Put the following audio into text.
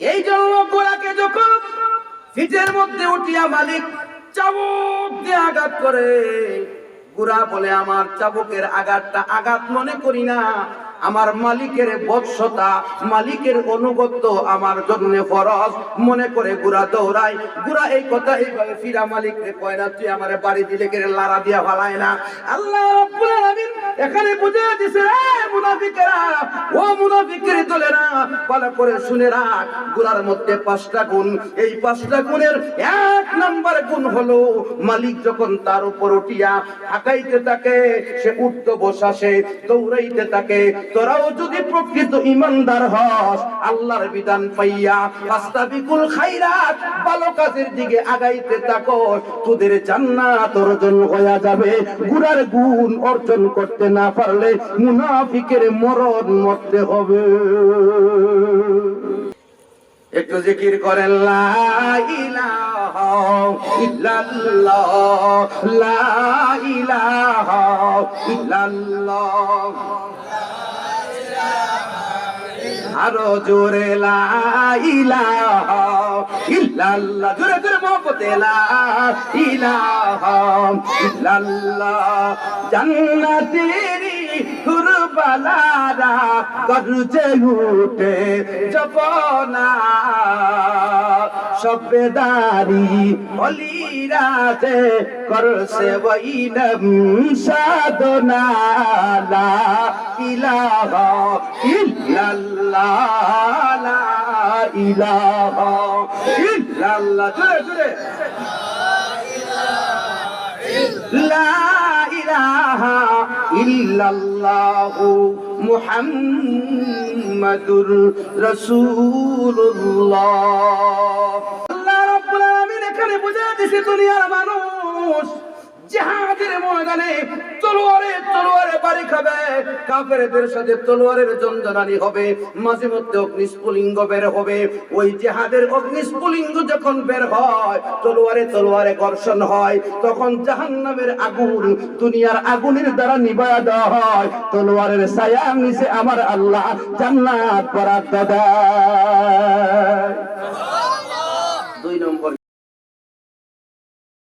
এই জন্য গোড়াকে যখন ফিটের মধ্যে উঠিয়া মালিক চাবুক দিয়ে আঘাত করে গুড়া বলে, আমার চাবুকের আঘাতটা আঘাত মনে করি না। আমার মালিকের বৎসতা, মালিকের অনুগত্য আমার জন্য ফরজ। মনে করে গুড়া দৌড়ায়। গুড়া এই কথা এইভাবে ফিরা মালিক রে কয় না, তুই আমার বাড়ি দিলে কেড়ে লারা দিয়া ফালায় না। আল্লাহ এখানে বুঝে দিছে মুনাফিকেরা, ও মুনাফিকের দলেরা, ভালো করে শুনে রাখ মধ্যে পাঁচটা গুণ। এই পাঁচটা গুণের এক নাম্বার গুণ হলো, মালিক যখন তার উপর উঠিয়া হাঁকাইতে থাকে, সে উঠতে বসাসে দৌড়াইতে থাকে। তোরাও যদি প্রকৃত ইমানদার হস, আল্লাহর বিধান পাইয়া ফাস্তাবিকুল খাইরাত ভালো কাজের দিকে আগাইতে থাকো তোদের জান্নাত অর্জন হয়ে যাবে। গুড়ার গুণ অর্জন করতে না পারলে মুনাফিকের মরণ মরতে হবে। একটু জিকির করেন লা ইলাহা আরও জোরে লা ইলাহা ইল্লাল্লাহ জোরে জোরে মহব্বতে লা ইলাহা ইল্লাল্লাহ। জান্নাতেরি হুরবালারা করছে উঠে জপনা। সবেদারি অলিরাতে করছে বৈনম সাধনা লা ইলাহা, ইল্লাল্লাহ। লা ইলাহা ইল্লাল্লাহ ইল্লাল্লাহু মুহাম্মাদুর রাসূলুল্লাহ। আল্লাহ রাব্বুল আলামিন এখানে বুঝা দিছে দুনিয়ার মানুষ। জিহাদের ময়দানে তলোয়ারে তলোয়ারে বাড়ি খাবে। কাফেরদের সাথে তলোয়ারের জঞ্জনানি হবে, মাঝে মধ্যে অগ্নিস্ফুলিঙ্গ বের হবে। ওই জিহাদের অগ্নিস্ফুলিঙ্গ যখন বের হয়, তলোয়ারে তলোয়ারে ঘর্ষণ হয়, তখন জাহান্নামের আগুন দুনিয়ার আগুনের দ্বারা নিবায়া দেওয়া হয়। তলোয়ারের ছায়া নিচে আমার আল্লাহ জান্নাত বরাদ্দ দেয়।